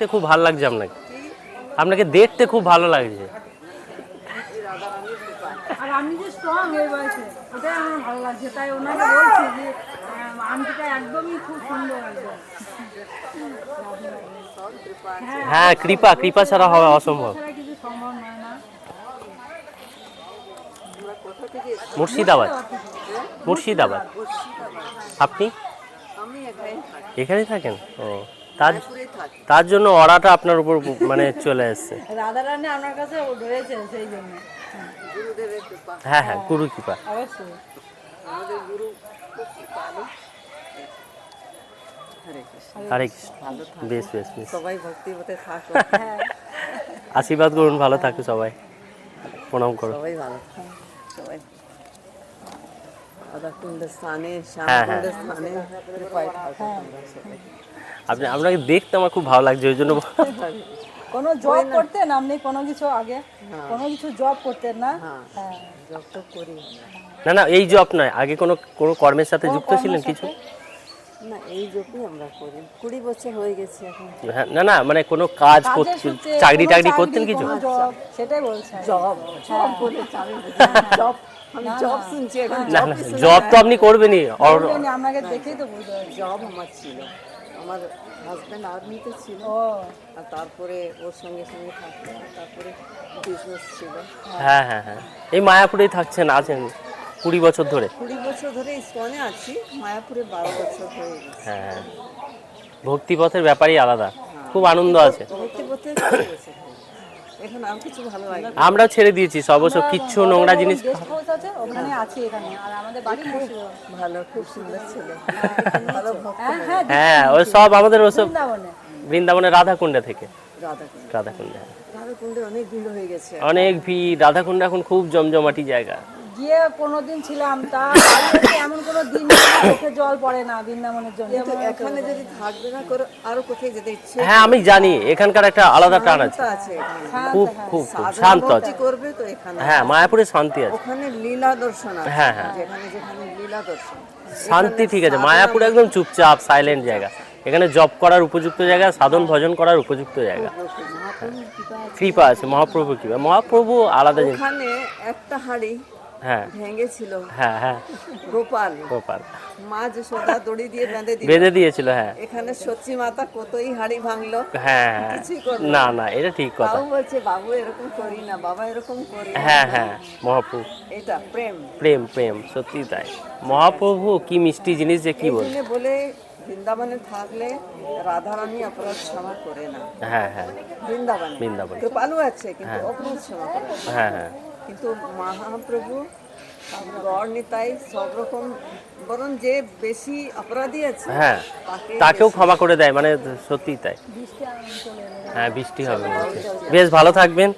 দেখতে খুব ভালো লাগছে আপনাকে। আপনাকে দেখতে খুব ভালো লাগছে। আর আপনি যে স্ট্রং এই বয়সে ওটাই আমার ভালো লাগছে। তাই ওনাকে বলছি যে আন্টিটা একদমই খুব সুন্দর একদম হ্যাঁ কৃপা কৃপা ছাড়া হওয়া অসম্ভব। কিছু সম্ভব নয় না। মুর্শিদাবাদ। মুর্শিদাবাদ। আপনি? এখানেই থাকেন? ও। তার তার জন্য অর্ডারটা আপনার উপর মানে চলে এসছে রাধা রানী আপনার কাছে রয়েছে সেই জন্য। হ্যাঁ হ্যাঁ গুরু কৃপা। অবশ্যই। হরে কৃষ্ণ। বেশ বেশ বেশ। সবাই ভক্তি হতে থাকো। আশীর্বাদ করুন ভালো থাকে সবাই। প্রণাম করুন সবাই ভালো সবাই হ্যাঁ, হ্যাঁ। সবাই আপনি আপনাকে দেখতে আমার খুব ভালো লাগছে ওই জন্য কোনো জব করতেন আপনি কোনো কিছু আগে? কোনো কিছু জব করতেন না? হ্যাঁ হ্যাঁ। জব তো করি। না না এই জব নয়। আগে কোনো কোনো কর্মের সাথে যুক্ত ছিলেন কিছু? না এই জবই আমরা করি কুড়ি বছর হয়ে গেছে এখন। হ্যাঁ, না না মানে কোনো কাজ চাকরি টাকরি করতেন কিছু জব? সেটাই বলছেন জব জব বলে জব জব শুনছি না না জব তো আপনি করবেনই আর- দেখেই তো বুঝতে জব আমার ছিল। আমার হাজব্যান্ড আর্মিতে ছিল। আর তারপরে ওর সঙ্গে সঙ্গে থাকতো তারপরে বিজনেস ছিল। হ্যাঁ হ্যাঁ হ্যাঁ। এই মায়াপুরেই থাকছেন আছেন। কুড়ি বছর ধরে? কুড়ি বছর ধরে ইস্কনে আছি মায়াপুরে বারো বছর হয়ে গেছে। হ্যাঁ হ্যাঁ। ভক্তিপথের ব্যাপারই আলাদা। খুব আনন্দ আছে। হয়ে। এখন আর কিছু ভালো লাগে না। ছেড়ে দিয়েছি সব অবশ্য কিচ্ছু নোংরা জিনিস ওখানে আছি এখানে আর আমাদের বাড়ি ভালো খুব সুন্দর ছিল। হ্যাঁ হ্যাঁ হ্যাঁ ওই সব আমাদের ওসব বৃন্দাবনে। বৃন্দাবনের রাধাকুণ্ডে থেকে। রাধাকুণ্ডে। রাধাকুণ্ডে অনেক ভিড় হয়ে গেছে। অনেক ভিড় রাধাকুণ্ড এখন খুব জমজমাটি জায়গা। গিয়ে পনেরো দিন ছিলাম তা এমন কোনো দিন চোখে জল পড়ে না বৃন্দাবনের জন্য এখানে যদি থাকবে না করে আরও কোথায় যেতে ইচ্ছে হ্যাঁ আমি জানি এখানকার একটা আলাদা টান আছে। খুব খুব শান্ত আছে। করবে তো এখানে। হ্যাঁ মায়াপুরে শান্তি আছে। ওখানে লীলা দর্শন আছে। হ্যাঁ, হ্যাঁ। যেখানে যেখানে লীলা দর্শন। শান্তি ঠিক আছে। মায়াপুর একদম চুপচাপ সাইলেন্ট জায়গা। এখানে জব করার উপযুক্ত জায়গা সাধন ভজন করার উপযুক্ত জায়গা। কৃপা আছে। কৃপা আছে মহাপ্রভু কৃপা। মহাপ্রভু আলাদা জিনিস। একটা হাড়ি হ্যাঁ। ভেঙেছিল। হ্যাঁ হ্যাঁ। গোপাল। গোপাল। মা যশোদা দড়ি দিয়ে বেঁধে দিল। বেঁধে দিয়েছিল হ্যাঁ। এখানে সচ্চি মাতা কতই হাড়ি ভাঙলো হ্যাঁ হ্যাঁ। কিছুই করল না না। এটা ঠিক কথা। বলছে বাবু এরকম করি না বাবা এরকম করি হ্যাঁ হ্যাঁ মহাপ্রভু। এটা প্রেম। প্রেম প্রেম সত্যি তাই। মহাপ্রভু কি মিষ্টি জিনিস যে কি বল। বলে বৃন্দাবনে থাকলে রাধারানী অপরাধ ক্ষমা করে না। হ্যাঁ হ্যাঁ। বৃন্দাবনে। বৃন্দাবনে। কৃপালু আছে কিন্তু অপরাধ ক্ষমা করে হ্যাঁ হ্যাঁ। কিন্তু মহাপ্রভু গড় নিতাই সব রকম বরং যে বেশি অপরাধী আছে হ্যাঁ তাকেও ক্ষমা করে দেয় মানে সত্যি তাই। হ্যাঁ বৃষ্টি হবে। বেশ ভালো থাকবেন।